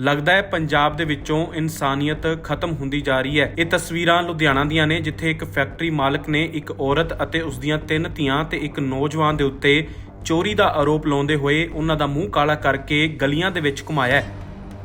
ਲੱਗਦਾ ਹੈ ਪੰਜਾਬ ਦੇ ਵਿੱਚੋਂ ਇਨਸਾਨੀਅਤ ਖਤਮ ਹੁੰਦੀ ਜਾ ਰਹੀ ਹੈ। ਇਹ ਤਸਵੀਰਾਂ ਲੁਧਿਆਣਾ ਦੀਆਂ ਨੇ, ਜਿੱਥੇ ਇੱਕ ਫੈਕਟਰੀ ਮਾਲਕ ਨੇ ਇੱਕ ਔਰਤ ਅਤੇ ਉਸ ਦੀਆਂ ਤਿੰਨ ਧੀਆਂ ਤੇ ਇੱਕ ਨੌਜਵਾਨ ਦੇ ਉੱਤੇ ਚੋਰੀ ਦਾ ਆਰੋਪ ਲਾਉਂਦੇ ਹੋਏ ਉਹਨਾਂ ਦਾ ਮੂੰਹ ਕਾਲਾ ਕਰਕੇ ਗਲੀਆਂ ਦੇ ਵਿੱਚ ਘੁਮਾਇਆ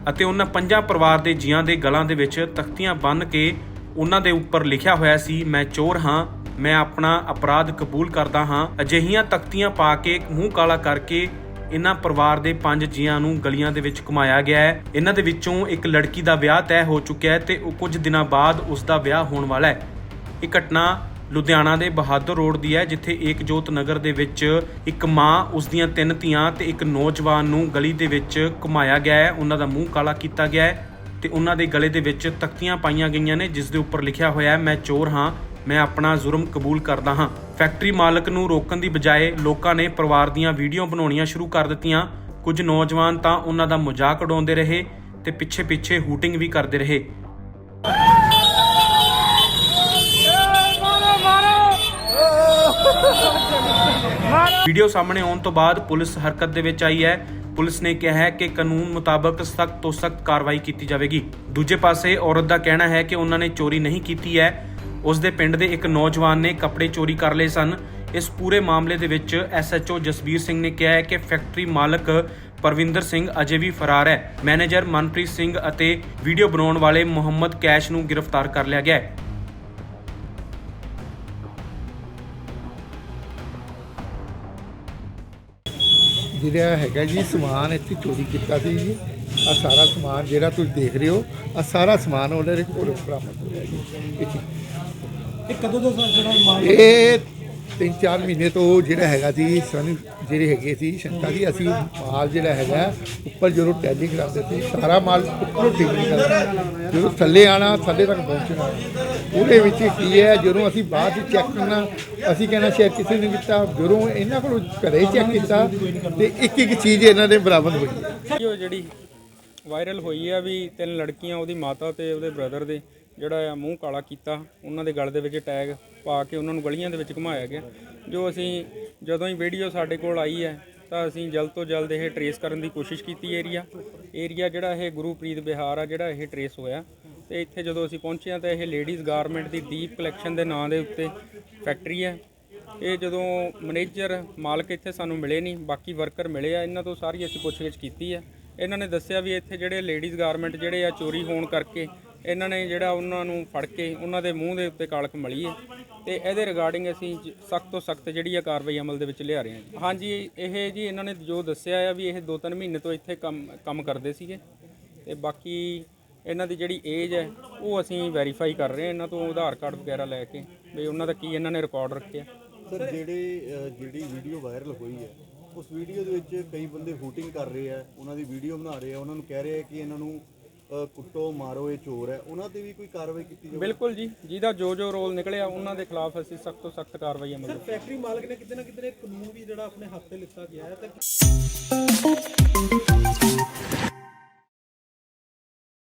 ਅਤੇ ਉਹਨਾਂ ਪੰਜਾਂ ਪਰਿਵਾਰ ਦੇ ਜੀਆਂ ਦੇ ਗਲਾਂ ਦੇ ਵਿੱਚ ਤਖਤੀਆਂ ਬੰਨ੍ਹ ਕੇ ਉਹਨਾਂ ਦੇ ਉੱਪਰ ਲਿਖਿਆ ਹੋਇਆ ਸੀ, ਮੈਂ ਚੋਰ ਹਾਂ, ਮੈਂ ਆਪਣਾ ਅਪਰਾਧ ਕਬੂਲ ਕਰਦਾ ਹਾਂ। ਅਜਿਹੀਆਂ ਤਖਤੀਆਂ ਪਾ ਕੇ ਮੂੰਹ ਕਾਲਾ ਕਰਕੇ ਇਹਨਾਂ ਪਰਿਵਾਰ ਦੇ ਪੰਜ ਜੀਆਂ ਨੂੰ ਗਲੀਆਂ ਦੇ ਵਿੱਚ ਘੁਮਾਇਆ ਗਿਆ ਹੈ। ਇਹਨਾਂ ਦੇ ਵਿੱਚੋਂ ਇੱਕ ਲੜਕੀ ਦਾ ਵਿਆਹ ਤੈਅ ਹੋ ਚੁੱਕਿਆ ਹੈ ਤੇ ਉਹ ਕੁਝ ਦਿਨਾਂ ਬਾਅਦ ਉਸ ਦਾ ਵਿਆਹ ਹੋਣ ਵਾਲਾ ਹੈ। ਇਹ ਘਟਨਾ ਲੁਧਿਆਣਾ ਦੇ ਬਹਾਦਰ ਰੋਡ ਦੀ ਹੈ, ਜਿੱਥੇ ਏਕਜੋਤ ਨਗਰ ਦੇ ਵਿੱਚ ਇੱਕ ਮਾਂ, ਉਸ ਦੀਆਂ ਤਿੰਨ ਧੀਆਂ ਤੇ ਇੱਕ ਨੌਜਵਾਨ ਨੂੰ ਗਲੀ ਦੇ ਵਿੱਚ ਘੁਮਾਇਆ ਗਿਆ ਹੈ। ਉਹਨਾਂ ਦਾ ਮੂੰਹ ਕਾਲਾ ਕੀਤਾ ਗਿਆ ਹੈ ਤੇ ਉਹਨਾਂ ਦੇ ਗਲੇ ਦੇ ਵਿੱਚ ਤਖਤੀਆਂ ਪਾਈਆਂ ਗਈਆਂ ਨੇ, ਜਿਸ ਦੇ ਉੱਪਰ ਲਿਖਿਆ ਹੋਇਆ ਹੈ, ਮੈਂ ਚੋਰ ਹਾਂ। ਮੈਂ ਆਪਣਾ ਜ਼ੁਰਮ ਕਬੂਲ ਕਰਦਾ ਹਾਂ। ਫੈਕਟਰੀ ਮਾਲਕ ਨੂੰ ਰੋਕਣ ਦੀ ਬਜਾਏ ਲੋਕਾਂ ਨੇ ਪਰਿਵਾਰ ਦੀਆਂ ਵੀਡੀਓ ਬਣਾਉਣੀਆਂ ਸ਼ੁਰੂ ਕਰ ਦਿੱਤੀਆਂ। ਕੁਝ ਨੌਜਵਾਨ ਤਾਂ ਉਹਨਾਂ ਦਾ ਮਜ਼ਾਕ ਉਡਾਉਂਦੇ ਰਹੇ ਤੇ ਪਿੱਛੇ-ਪਿੱਛੇ ਹੂਟਿੰਗ ਵੀ ਕਰਦੇ ਰਹੇ। ਵੀਡੀਓ ਸਾਹਮਣੇ ਆਉਣ ਤੋਂ ਬਾਅਦ ਪੁਲਿਸ ਹਰਕਤ ਦੇ ਵਿੱਚ ਆਈ ਹੈ। ਪੁਲਿਸ ਨੇ ਕਿਹਾ ਹੈ ਕਿ ਕਾਨੂੰਨ ਮੁਤਾਬਕ ਸਖਤ ਤੋਂ ਸਖਤ ਕਾਰਵਾਈ ਕੀਤੀ ਜਾਵੇਗੀ। ਦੂਜੇ ਪਾਸੇ ਔਰਤ ਦਾ ਕਹਿਣਾ ਹੈ ਕਿ ਉਹਨਾਂ ਨੇ ਚੋਰੀ ਨਹੀਂ ਕੀਤੀ ਹੈ। ਉਸ ਦੇ ਪਿੰਡ ਦੇ ਇੱਕ ਨੌਜਵਾਨ ਨੇ ਕੱਪੜੇ ਚੋਰੀ ਕਰ ਲਏ ਸਨ। ਇਸ ਪੂਰੇ ਮਾਮਲੇ ਦੇ ਵਿੱਚ ਐਸਐਚਓ ਜਸਬੀਰ ਸਿੰਘ ਨੇ ਕਿਹਾ ਹੈ ਕਿ ਫੈਕਟਰੀ ਮਾਲਕ ਪਰਵਿੰਦਰ ਸਿੰਘ ਅਜੇ ਵੀ ਫਰਾਰ ਹੈ। ਮੈਨੇਜਰ ਮਨਪ੍ਰੀਤ ਸਿੰਘ ਅਤੇ ਵੀਡੀਓ ਬਣਾਉਣ ਵਾਲੇ ਮੁਹੰਮਦ ਕੈਸ਼ ਨੂੰ ਗ੍ਰਿਫਤਾਰ ਕਰ ਲਿਆ ਗਿਆ ਹੈ। ਜਿਹੜਾ ਹੈਗਾ ਜੀ ਸਮਾਨ ਇੱਥੇ ਚੋਰੀ ਕੀਤਾ ਸੀ ਜੀ। ਆ ਸਾਰਾ ਸਮਾਨ ਜਿਹੜਾ ਤੁਸੀਂ ਦੇਖ ਰਹੇ ਹੋ ਆ ਸਾਰਾ ਸਮਾਨ ਉਹਨਾਂ ਦੇ ਕੋਲ ਬਰਾਮਦ ਹੋਇਆ ਜੀ। ਇਹ ਕਦੋਂ ਦਾ ਸਰ ਜਿਹੜਾ ਮਾਲ ਇਹ ਤਿੰਨ ਚਾਰ ਮਹੀਨੇ ਤੋਂ ਜਿਹੜਾ ਹੈਗਾ ਸੀ ਸਾਨੂੰ ਜਿਹੜੇ ਹੈਗੇ ਸੀ ਸ਼ੰਕਾ ਸੀ ਅਸੀਂ ਮਾਲ ਜਿਹੜਾ ਹੈਗਾ ਉੱਪਰ ਜਦੋਂ ਟੈਲੀ ਕਰਾਉਂਦੇ ਸੀ ਸਾਰਾ ਮਾਲ ਉੱਪਰੋਂ ਟੈਲੀ ਕਰਦਾ ਜਦੋਂ ਥੱਲੇ ਆਣਾ ਥੱਲੇ ਤੱਕ ਪਹੁੰਚਣਾ। ਉਹਦੇ ਵਿੱਚ ਕੀ ਹੈ ਜਦੋਂ ਅਸੀਂ ਬਾਅਦ ਵਿੱਚ ਚੈੱਕ ਕਰਨਾ ਅਸੀਂ ਕਹਿਣਾ ਸ਼ਾਇਦ ਕਿਸੇ ਨੇ ਕੀਤਾ ਜਦੋਂ ਇਹਨਾਂ ਕੋਲ ਘਰੇ ਚੈੱਕ ਕੀਤਾ ਤੇ ਇੱਕ ਇੱਕ ਚੀਜ਼ ਇਹਨਾਂ ਦੇ ਬਰਾਮਦ ਹੋਈ। ਜਿਹੜੀ ਵਾਇਰਲ ਹੋਈ ਆ ਵੀ ਤਿੰਨ ਲੜਕੀਆਂ, ਉਹਦੀ ਮਾਤਾ ਤੇ ਉਹਦੇ ਬ੍ਰਦਰ ਦੇ ਜਿਹੜਾ ਆ ਮੂੰਹ ਕਾਲਾ ਕੀਤਾ, ਉਹਨਾਂ ਦੇ ਗਲ ਦੇ ਵਿੱਚ ਟੈਗ ਪਾ ਕੇ ਉਹਨਾਂ ਨੂੰ ਗਲੀਆਂ ਦੇ ਵਿੱਚ ਘੁਮਾਇਆ ਗਿਆ। ਜੋ ਅਸੀਂ ਜਦੋਂ ਹੀ ਵੀਡੀਓ ਸਾਡੇ ਕੋਲ ਆਈ ਹੈ, ਤਾਂ ਅਸੀਂ ਜਲਦ ਤੋਂ ਜਲਦ ਇਹ ਟਰੇਸ ਕਰਨ ਦੀ ਕੋਸ਼ਿਸ਼ ਕੀਤੀ ਏਰੀਆ ਏਰੀਆ ਜਿਹੜਾ ਇਹ ਗੁਰੂਪ੍ਰੀਤ ਬਿਹਾਰ ਆ, ਜਿਹੜਾ ਇਹ ਟਰੇਸ ਹੋਇਆ। ਤੇ ਇੱਥੇ ਜਦੋਂ ਅਸੀਂ ਪਹੁੰਚੇ ਹਾਂ, ਤਾਂ ਇਹ ਲੇਡੀਜ਼ ਗਾਰਮੈਂਟ ਦੀ ਦੀਪ ਕਲੈਕਸ਼ਨ ਦੇ ਨਾਂ ਦੇ ਉੱਤੇ ਫੈਕਟਰੀ ਹੈ। ਇਹ ਜਦੋਂ ਮੈਨੇਜਰ ਮਾਲਕ ਇੱਥੇ ਸਾਨੂੰ ਮਿਲੇ ਨਹੀਂ, ਬਾਕੀ ਵਰਕਰ ਮਿਲੇ ਆ, ਇਹਨਾਂ ਤੋਂ ਸਾਰੀ ਅਸੀਂ ਪੁੱਛਗਿੱਛ ਕੀਤੀ ਹੈ। ਇਹਨਾਂ ਨੇ ਦੱਸਿਆ ਵੀ ਇੱਥੇ ਜਿਹੜੇ ਲੇਡੀਜ਼ ਗਾਰਮੈਂਟ ਜਿਹੜੇ ਆ ਚੋਰੀ ਹੋਣ ਕਰਕੇ ਇਹਨਾਂ ਨੇ ਜਿਹੜਾ ਉਹਨਾਂ ਨੂੰ ਫੜ ਕੇ ਉਹਨਾਂ ਦੇ ਮੂੰਹ ਦੇ ਉੱਤੇ ਕਾਲਕ ਮਲੀ ਹੈ ਤੇ ਇਹਦੇ ਰਿਗਾਰਡਿੰਗ ਅਸੀਂ ਸਖਤ ਤੋਂ ਸਖਤ ਜਿਹੜੀ ਆ ਕਾਰਵਾਈ ਅਮਲ ਦੇ ਵਿੱਚ ਲਿਆ ਰਹੇ ਹਾਂ ਜੀ। ਹਾਂਜੀ, ਇਹ ਜੀ ਇਹਨਾਂ ਨੇ ਜੋ ਦੱਸਿਆ ਆ ਵੀ ਇਹ 2-3 ਮਹੀਨੇ ਤੋਂ ਇੱਥੇ ਕੰਮ ਕੰਮ ਕਰਦੇ ਸੀਗੇ ਤੇ ਬਾਕੀ ਇਹਨਾਂ ਦੀ ਜਿਹੜੀ ਏਜ ਹੈ ਉਹ ਅਸੀਂ ਵੈਰੀਫਾਈ ਕਰ ਰਹੇ ਹਾਂ ਇਹਨਾਂ ਤੋਂ ਆਧਾਰ ਕਾਰਡ ਵਗੈਰਾ ਲੈ ਕੇ ਵੀ ਉਹਨਾਂ ਦਾ ਕੀ ਇਹਨਾਂ ਨੇ ਰਿਕਾਰਡ ਰੱਖਿਆ ਸਰ, ਜਿਹੜੇ ਜਿਹੜੀ ਵੀਡੀਓ ਵਾਇਰਲ ਹੋਈ ਹੈ ਉਸ ਵੀਡੀਓ ਦੇ ਵਿੱਚ ਕਈ ਬੰਦੇ ਹੂਟਿੰਗ ਕਰ ਰਹੇ ਆ ਉਹਨਾਂ ਦੀ ਵੀਡੀਓ ਬਣਾ ਰਹੇ ਆ ਉਹਨਾਂ ਨੂੰ ਕਹਿ ਰਹੇ ਆ ਕਿ ਇਹਨਾਂ ਨੂੰ ਅ, ਕੁੱਟੋ ਮਾਰੋ ਇਹ ਚੋਰ ਹੈ। ਉਹਨਾਂ ਤੇ ਵੀ ਕੋਈ ਕਾਰਵਾਈ ਕੀਤੀ ਜਾਵੇ? ਬਿਲਕੁਲ ਜੀ ਜਿਹਦਾ ਜੋ ਜੋ ਰੋਲ ਨਿਕਲਿਆ ਉਹਨਾਂ ਦੇ ਖਿਲਾਫ ਅਸੀਂ ਸਖਤ ਤੋਂ ਸਖਤ ਕਾਰਵਾਈ ਅਮਲ ਵਿੱਚ ਫੈਕਟਰੀ ਮਾਲਕ ਨੇ ਕਿਤੇ ਨਾ ਕਿਤੇ ਕਾਨੂੰਨ ਵੀ ਜਿਹੜਾ ਆਪਣੇ ਹੱਥ ਤੇ ਲਿੱਤਾ ਗਿਆ ਹੈ ਤੇ